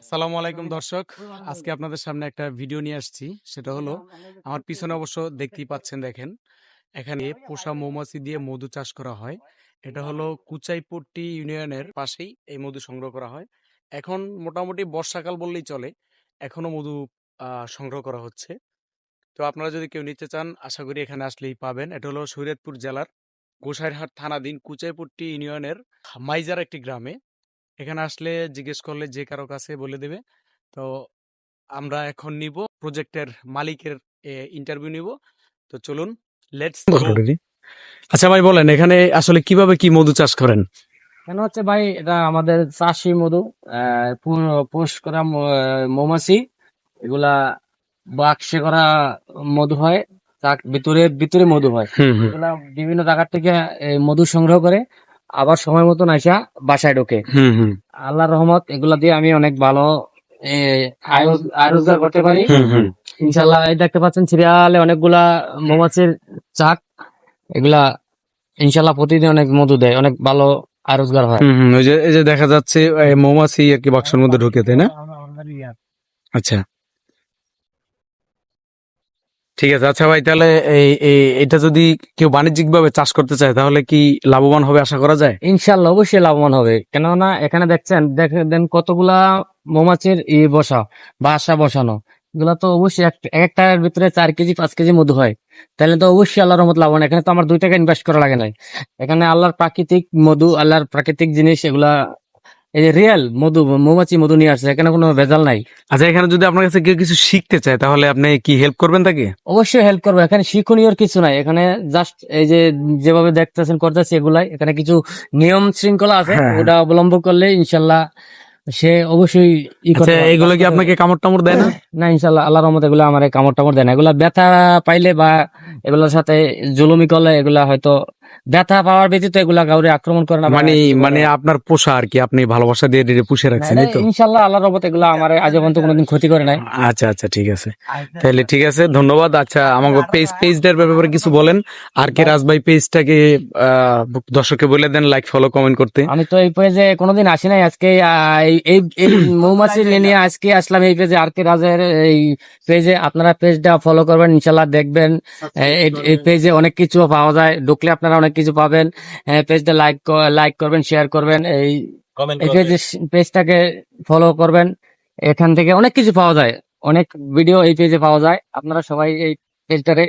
আসসালামু আলাইকুম দর্শক। আজকে আপনাদের সামনে একটা ভিডিও নিয়ে আসছি। সেটা হলো আমার পিছনে অবশ্য দেখতেই পাচ্ছেন দেখেন। এখানে পোষা মৌমাছি দিয়ে মধু চাষ করা হয়। এটা হলো কুচাইপট্টি ইউনিয়নের পাশেই এই মধু সংগ্রহ করা হয়। এখন মোটামুটি বর্ষাকাল বললেই চলে এখনও মধু আহ, সংগ্রহ করা হচ্ছে। তো আপনারা যদি কেউ নিতে চান আশা করি এখানে আসলেই পাবেন। এটা হলো শরীয়তপুর জেলার গোসাইরহাট থানাধীন কুচাইপট্টি ইউনিয়নের মাইজার একটি গ্রামে। এখানে আসলে জিজ্ঞেস করলে যে কারও কাছে বলে দেবে। তো আমরা এখন নিব প্রজেক্টের মালিকের ইন্টারভিউ নিব। তো চলুন লেটস আচ্ছা ভাই বলেন এখানে আসলে কীভাবে কি মধু চাষ করেন? কেন হচ্ছে ভাই এটা আমাদের চাষি মধু পোষ করা মৌমাছি। এগুলা বাক্সে করা মধু হয় তার ভিতরে ভিতরে মধু হয়। এগুলা বিভিন্ন জায়গার থেকে মধু সংগ্রহ করে। আবার সময় মতন আসা বাসায় ঢোকে। হুম হুম। আল্লাহর রহমত এগুলা দিয়ে আমি অনেক ভালো আয় রোজগার করতে পারি। ইনশাল্লাহ এই দেখতে পাচ্ছেন সিরিয়ালে অনেকগুলা মৌমাছির চাক। এগুলা ইনশাল্লাহ প্রতিদিন অনেক মধু দেয় অনেক ভালো আয় রোজগার হয়। ওই যে এই যে দেখা যাচ্ছে মৌমাছি আর কি বাক্সের মধ্যে ঢুকে তাই না? আচ্ছা। ঠিক আছে। আচ্ছা ভাই, তাহলে এই এটা যদি কেউ বাণিজ্যিক ভাবে চাষ করতে চায়, তাহলে কি লাভবান হবে আশা করা যায়? ইনশাল্লাহ অবশ্যই লাভবান হবে। কেননা এখানে দেখছেন, দেখেন কতগুলা মৌমাছির ই বসা বাসা বসানো। এগুলা তো অবশ্যই এক একটার ভিতরে চার কেজি, পাঁচ কেজি মধু হয়। তাহলে তো অবশ্যই আল্লাহর রহমত লাভবান। এখানে তো আমার দুই টাকা ইনভেস্ট করা লাগে নাই। এখানে আল্লাহর প্রাকৃতিক মধু, আল্লাহর প্রাকৃতিক জিনিস এগুলা এই যে রিয়েল মধু মৌমাছি মধু নিয়ে আসছে এখানে কোনো ভেজাল নাই। আচ্ছা এখানে যদি আপনার কাছে কেউ কিছু শিখতে চায় তাহলে আপনি কি হেল্প করবেন তাকে? অবশ্যই হেল্প করব। এখানে শিক্ষণীয় কিছু নাই। এখানে জাস্ট এই যে যেভাবে দেখতেছেন করতেছি এগুলাই। এখানে কিছু নিয়ম শৃঙ্খলা আছে হ্যাঁ, হ্যাঁ। ওটা অবলম্বন করলে ইনশাল্লাহ সে অবশ্যই আচ্ছা। এগুলো কি আপনাকে কামড় টামড় দেয় না? না ইনশাল্লাহ আল্লাহর রহমত এগুলো আমার কামড় টামড় দেয় না। এগুলা ব্যথা পাইলে বা এগুলোর সাথে জুলুমি করলে এগুলা হয়তো ব্যথা পাওয়ার ব্যতীত এগুলা কাউরে আক্রমণ করে না মানে মানে আপনার পোষা আর কি আপনি ভালোবাসা দিয়ে দিয়ে পুষে রাখছেন এই তো? ইনশাল্লাহ আল্লাহর রহমত এগুলা আমার আজ পর্যন্ত কোনোদিন ক্ষতি করে নাই। আচ্ছা আচ্ছা ঠিক আছে। তাহলে ঠিক আছে ধন্যবাদ। আচ্ছা আমাকে পেজ পেজটার ব্যাপারে কিছু বলেন। আর কে রাজভাই পেজটাকে আহ, দর্শককে বলে দেন লাইক ফলো কমেন্ট করতে। আমি তো এই পেজে কোনোদিন আসি নাই আজকে আহ, এই- এই মৌমাছি নিয়ে আজকে আসলাম এই পেজে। আর কে রাজের এই পেজে আপনারা পেজটা ফলো করবেন ইনশাল্লাহ দেখবেন। এই- এই পেজে অনেক কিছু পাওয়া যায়। ঢুকলে আপনারা অনেক কিছু পাবেন। পেজটা লাইক লাইক করবেন শেয়ার করবেন। এই এই পেজটাকে ফলো করবেন। এখান থেকে অনেক কিছু পাওয়া যায়। অনেক ভিডিও এই পেজে পাওয়া যায়। আপনারা সবাই এই পেজটারে